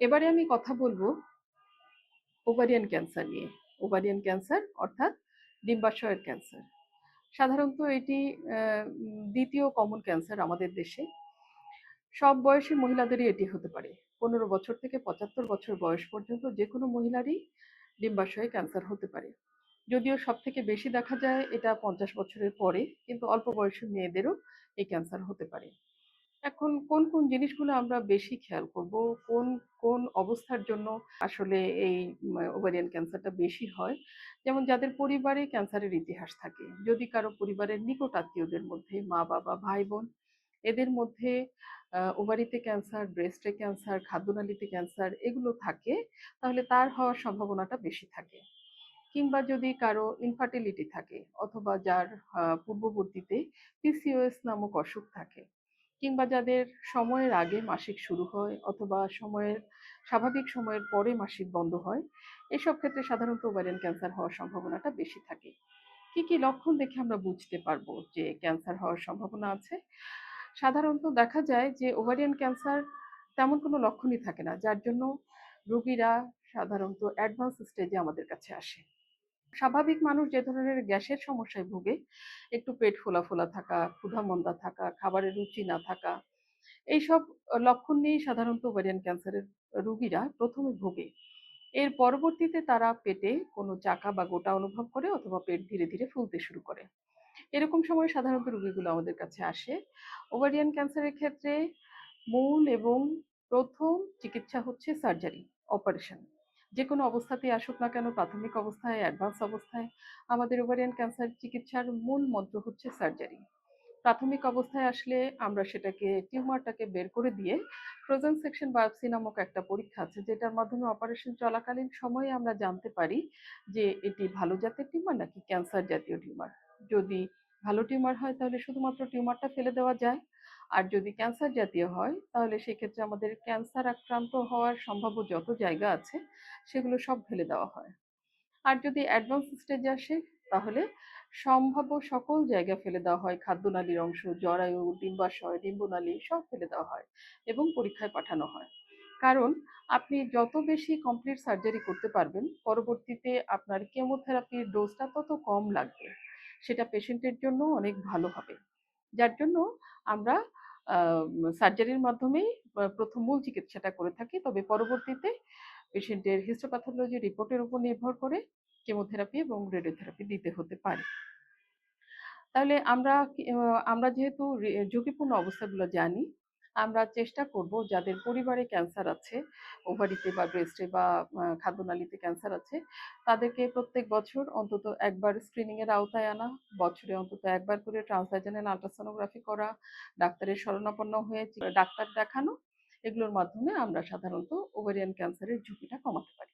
এবারে আমি কথা বলব ওভারিয়ান ক্যান্সার নিয়ে। ওভারিয়ান ক্যান্সার অর্থাৎ ডিম্বাশয়ের ক্যান্সার সাধারণত এটি দ্বিতীয় কমন ক্যান্সার আমাদের দেশে। সব বয়সী মহিলাদেরই এটি হতে পারে। পনেরো বছর থেকে পঁচাত্তর বছর বয়স পর্যন্ত যে কোনো মহিলারই ডিম্বাশয়ে ক্যান্সার হতে পারে। যদিও সব থেকে বেশি দেখা যায় এটা পঞ্চাশ বছরের পরে, কিন্তু অল্প বয়সী মেয়েদেরও এই ক্যান্সার হতে পারে। এখন কোন কোন জিনিসগুলো আমরা বেশি খেয়াল করব? কোন কোন অবস্থার জন্য আসলে এই ওভারিয়ান ক্যান্সারটা বেশি হয়? যেমন যাদের পরিবারে ক্যান্সারের ইতিহাস থাকে, যদি কারও পরিবারের নিকট আত্মীয়দের মধ্যে, মা, বাবা, ভাই, বোন, এদের মধ্যে ওভারিতে ক্যান্সার, ব্রেস্টে ক্যান্সার, খাদ্যনালীতে ক্যান্সার এগুলো থাকে, তাহলে তার হওয়ার সম্ভাবনাটা বেশি থাকে। কিংবা যদি কারও ইনফার্টিলিটি থাকে, অথবা যার পূর্ববর্তীতে পিসিওএস নামক অসুখ থাকে কিংবা যাদের সময়ের আগে মাসিক শুরু হয় অথবা সময়ের, স্বাভাবিক সময়ের পরে মাসিক বন্ধ হয়, এসব ক্ষেত্রে সাধারণত ওভারিয়ান ক্যান্সার হওয়ার সম্ভাবনাটা বেশি থাকে। কি কি লক্ষণ দেখে আমরা বুঝতে পারব যে ক্যান্সার হওয়ার সম্ভাবনা আছে? সাধারণত দেখা যায় যে ওভারিয়ান ক্যান্সার তেমন কোনো লক্ষণই থাকে না, যার জন্য রোগীরা সাধারণত অ্যাডভান্স স্টেজে আমাদের কাছে আসে। স্বাভাবিক মানুষ যে ধরনের গ্যাসের সমস্যায় ভোগে, একটু পেট ফোলা ফোলা থাকা ক্ষুধা মন্দা থাকা, খাবারের রুচি না থাকা, এইসব লক্ষণ নিয়েই সাধারণত ওভারিয়ান ক্যান্সারের রোগীরা প্রথমে ভোগে। এর পরবর্তীতে তারা পেটে কোনো চাকা বা গোটা অনুভব করে অথবা পেট ধীরে ধীরে ফুলতে শুরু করে। এরকম সময় সাধারণত রোগীগুলো আমাদের কাছে আসে। ওভারিয়ান ক্যান্সারের ক্ষেত্রে মূল এবং প্রথম চিকিৎসা হচ্ছে সার্জারি অপারেশন যে কোনো অবস্থাতেই আসুক না কেন, প্রাথমিক অবস্থায় অ্যাডভান্স অবস্থায়, আমাদের ওভারিয়ান ক্যান্সার চিকিৎসার মূল মন্ত্র হচ্ছে সার্জারি প্রাথমিক অবস্থায় আসলে আমরা সেটাকে, টিউমারটাকে বের করে দিয়ে ফ্রোজেন সেকশন বায়োপসি নামক একটা পরীক্ষা আছে, যেটার মাধ্যমে অপারেশন চলাকালীন সময়ে আমরা জানতে পারি যে এটি ভালো জাতের টিউমার নাকি ক্যান্সার জাতীয় টিউমার। যদি ভালো টিউমার হয় তাহলে শুধুমাত্র টিউমারটা ফেলে দেওয়া যায়। আর যদি ক্যান্সার জাতীয় হয়, তাহলে সেক্ষেত্রে আমাদের ক্যান্সার আক্রান্ত হওয়ার সম্ভাব্য যত জায়গা আছে, সেগুলো সব ফেলে দেওয়া হয়। আর যদি অ্যাডভান্স স্টেজে আসে, তাহলে সম্ভাব্য সকল জায়গা ফেলে দেওয়া হয়। খাদ্যনালীর অংশ, জরায়ু, ডিম্বাশয় ডিম্বনালী সব ফেলে দেওয়া হয় এবং পরীক্ষায় পাঠানো হয়। কারণ আপনি যত বেশি কমপ্লিট সার্জারি করতে পারবেন, পরবর্তীতে আপনার কেমোথেরাপির ডোজটা তত কম লাগবে। সেটা পেশেন্টের জন্য অনেক ভালো হবে। যার জন্য আমরা সার্জারির মাধ্যমেই প্রথম মূল চিকিৎসাটা করে থাকি। তবে পরবর্তীতে পেশেন্টের হিস্টোপ্যাথোলজি রিপোর্টের উপর নির্ভর করে কেমোথেরাপি এবং রেডিওথেরাপি দিতে হতে পারে। তাহলে আমরা আমরা যেহেতু ঝুঁকিপূর্ণ অবস্থাগুলো জানি আমরা চেষ্টা করব যাদের পরিবারে ক্যান্সার আছে ওভারিতে বা ব্রেস্টে বা খাদ্যনালীতে ক্যান্সার আছে, তাদেরকে প্রত্যেক বছর অন্তত একবার স্ক্রিনিংয়ের আওতায় আনা, বছরে অন্তত একবার করে ট্রান্সভার্জেনাল আলট্রাসোনোগ্রাফি করা, ডাক্তারের শরণাপন্ন হয়ে ডাক্তার দেখানো, এগুলোর মাধ্যমে আমরা সাধারণত ওভারিয়ান ক্যান্সারের ঝুঁকিটা কমাতে পারি।